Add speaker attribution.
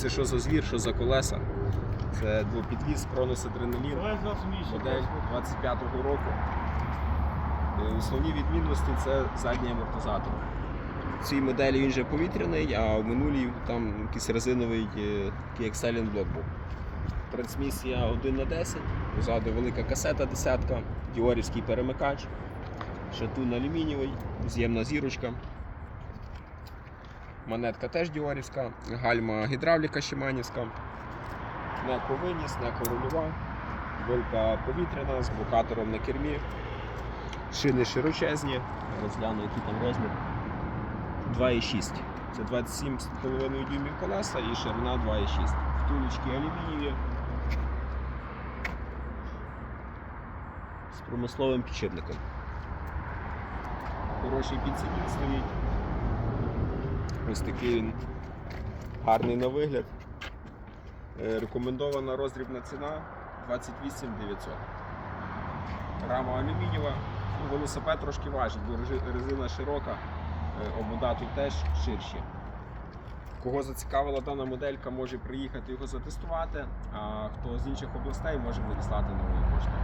Speaker 1: Дивіться, що за звір, що за колеса. Це двопідвіз Кронос Адреналін, модель 25-го року. Е, Основні відмінності це задній амортизатор. В цій моделі він же повітряний, а в минулій там якийсь резиновий е, Excellent блок був. Трансмісія 1 на 10, позаду велика касета десятка, діорівський перемикач, шатун алюмінієвий, з'ємна зірочка. Монетка теж діорівська, гальма гідравліка Шиманівська, неко виніс, неко рульова, вилка повітряна з блокатором на кермі, шини широчезні, розгляну, який там розмір. 2,6. Це 27,5 дюймів колеса і ширина 2,6. Втулочки алюмінієві. З промисловим підшипником. Хороший підсиділ стоїть. Ось такий він гарний на вигляд. Е, Рекомендована роздрібна ціна 28 900. Рама алюмінієва. Ну, велосипед трошки важить, бо резина широка, е, обода тут теж ширші. Кого зацікавила дана моделька, може приїхати його затестувати, а хто з інших областей може надіслати новою поштою.